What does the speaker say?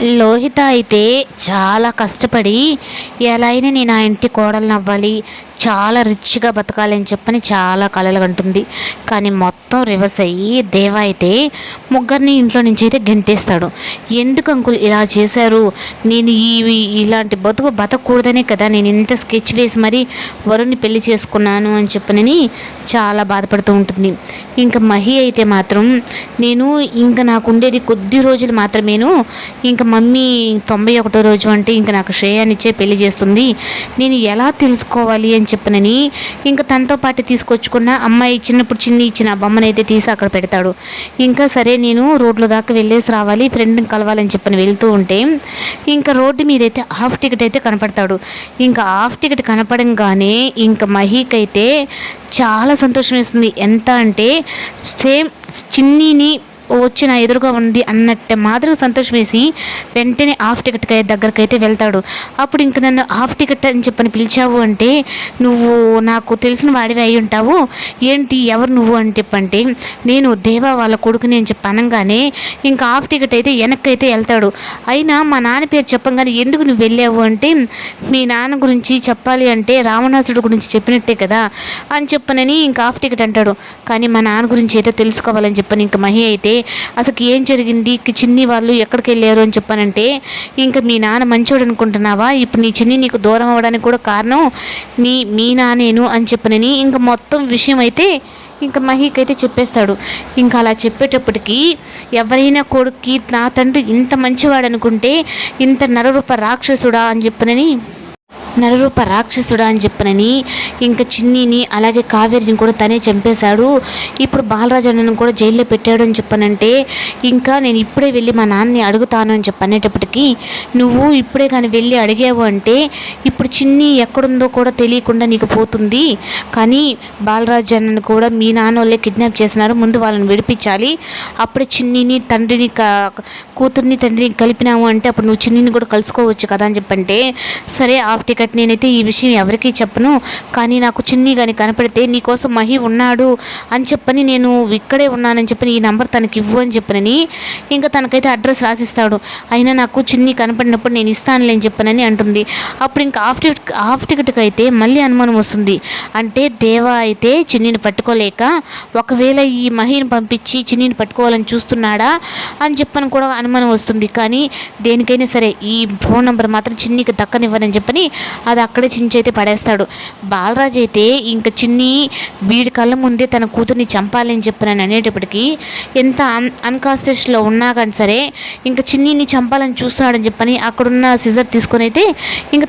లోహిత అయితే చాలా కష్టపడి ఎలా అయినా నేను ఆ ఇంటి కోడలను అవ్వాలి చాలా రిచ్గా బతకాలి అని చెప్పని చాలా కలలు కంటుంది. కానీ మొత్తం రివర్స్ అయ్యి దేవ అయితే ముగ్గురిని ఇంట్లో నుంచి అయితే గెంటేస్తాడు. ఎందుకు అంకుల్ ఇలా చేశారు? నేను ఈ ఇలాంటి బతుకు బతకూడదనే కదా నేను ఇంత స్కెచ్ వేసి మరి వరుణ్ణి పెళ్ళి చేసుకున్నాను అని చెప్పనని చాలా బాధపడుతూ ఉంటుంది. ఇంకా మహి అయితే మాత్రం నేను ఇంకా నాకు ఉండేది కొద్ది రోజులు మాత్రమేను ఇంకా మమ్మీ తొంభై ఒకటో రోజు అంటే ఇంకా నాకు శ్రేయానిచ్చే పెళ్ళి చేస్తుంది. నేను ఎలా తెలుసుకోవాలి అని చెప్పనని ఇంకా తనతో పాటు తీసుకొచ్చుకున్న అమ్మాయి చిన్నప్పుడు చిన్ని ఇచ్చిన బొమ్మను అయితే తీసి అక్కడ పెడతాడు. ఇంకా సరే నేను రోడ్ల దాకా వెళ్ళేసి రావాలి ఫ్రెండ్ని కలవాలని చెప్పని వెళ్తూ ఉంటే ఇంకా రోడ్డు మీద అయితే హాఫ్ టికెట్ అయితే కనపడతాడు. ఇంకా హాఫ్ టికెట్ కనపడంగానే ఇంకా మహీకైతే అయితే చాలా సంతోషం వేస్తుంది ఎంత అంటే సేమ్ చిన్నీని వచ్చి నా ఎదురుగా ఉంది అన్నట్టే మాదిరిగా సంతోషం వేసి వెంటనే హాఫ్ టికెట్ దగ్గరికి అయితే వెళ్తాడు. అప్పుడు ఇంక నన్ను హాఫ్ టికెట్ అని చెప్పని పిలిచావు అంటే నువ్వు నాకు తెలిసిన వాడివి అయి ఉంటావు. ఏంటి ఎవరు నువ్వు అని చెప్పంటే నేను దేవా వాళ్ళ కొడుకుని అని చెప్పి అనగానే ఇంకా హాఫ్ టికెట్ అయితే వెనక్కి అయితే వెళ్తాడు. అయినా మా నాన్న పేరు చెప్పంగానే ఎందుకు నువ్వు వెళ్ళావు అంటే మీ నాన్న గురించి చెప్పాలి అంటే రావణాసుడు గురించి చెప్పినట్టే కదా అని చెప్పనని ఇంకా హాఫ్ టికెట్ అంటాడు. కానీ మా నాన్న గురించి అయితే తెలుసుకోవాలని చెప్పని ఇంకా మహి అయితే అసలు ఏం జరిగింది? చిన్ని వాళ్ళు ఎక్కడికి వెళ్ళారు అని చెప్పానంటే ఇంకా మీ నాన్న మంచోడు అనుకుంటున్నావా? ఇప్పుడు నీ చిన్ని నీకు దూరం అవ్వడానికి కూడా కారణం నీ మీ నానేను అని చెప్పనని ఇంకా మొత్తం విషయం అయితే ఇంకా మహీక్ అయితే చెప్పేస్తాడు. ఇంకా అలా చెప్పేటప్పటికి ఎవరైనా కొడుక్కి నా తండ్రి ఇంత మంచివాడు అనుకుంటే ఇంత నరరూప రాక్షసుడా అని చెప్పనని నరరూప రాక్షసుడా అని చెప్పనని ఇంకా చిన్నిని అలాగే కావేరిని కూడా తనే చంపేశాడు. ఇప్పుడు బాలరాజన్నను కూడా జైల్లో పెట్టాడు అని చెప్పనంటే ఇంకా నేను ఇప్పుడే వెళ్ళి మా నాన్నని అడుగుతాను అని చెప్పనేటప్పటికీ నువ్వు ఇప్పుడే కానీ వెళ్ళి అడిగావు అంటే ఇప్పుడు చిన్ని ఎక్కడుందో కూడా తెలియకుండా నీకు పోతుంది. కానీ బాలరాజన్నను కూడా మీ నాన్న వాళ్ళే కిడ్నాప్ చేసినారు. ముందు వాళ్ళని విడిపించాలి. అప్పుడే చిన్నిని తండ్రిని కూతుర్ని తండ్రిని కలిపినాము అంటే అప్పుడు నువ్వు చిన్నిని కూడా కలుసుకోవచ్చు కదా అని చెప్పంటే సరే ఆఫ్ టికెట్ నేనైతే ఈ విషయం ఎవరికీ చెప్పను. కానీ నాకు చిన్ని కానీ కనపడితే నీకోసం మహి ఉన్నాడు అని చెప్పని నేను ఇక్కడే ఉన్నానని చెప్పని ఈ నంబర్ తనకి ఇవ్వు అని చెప్పనని ఇంకా తనకైతే అడ్రస్ రాసిస్తాడు. అయినా నాకు చిన్ని కనపడినప్పుడు నేను ఇస్తానులే అని చెప్పనని అంటుంది. అప్పుడు ఇంకా హాఫ్ టికెట్ హాఫ్ టికెట్కి అయితే మళ్ళీ అనుమానం వస్తుంది. అంటే దేవా అయితే చిన్నిని పట్టుకోలేక ఒకవేళ ఈ మహిని పంపించి చిన్నిని పట్టుకోవాలని చూస్తున్నాడా అని చెప్పని కూడా అనుమానం వస్తుంది. కానీ దేనికైనా సరే ఈ ఫోన్ నెంబర్ మాత్రం చిన్నికి దక్కనివ్వనని చెప్పని అది అక్కడే చించి అయితే పడేస్తాడు. బాలరాజు అయితే ఇంకా చిన్ని వీడి కళ్ళ ముందే తన కూతుర్ని చంపాలని చెప్పినని అనేటప్పటికీ ఎంత అన్ అన్కాన్షియస్లో ఉన్నా కానీ సరే ఇంకా చిన్నిని చంపాలని చూస్తున్నాడని చెప్పని అక్కడున్న సిజర్ తీసుకొని అయితే ఇంకా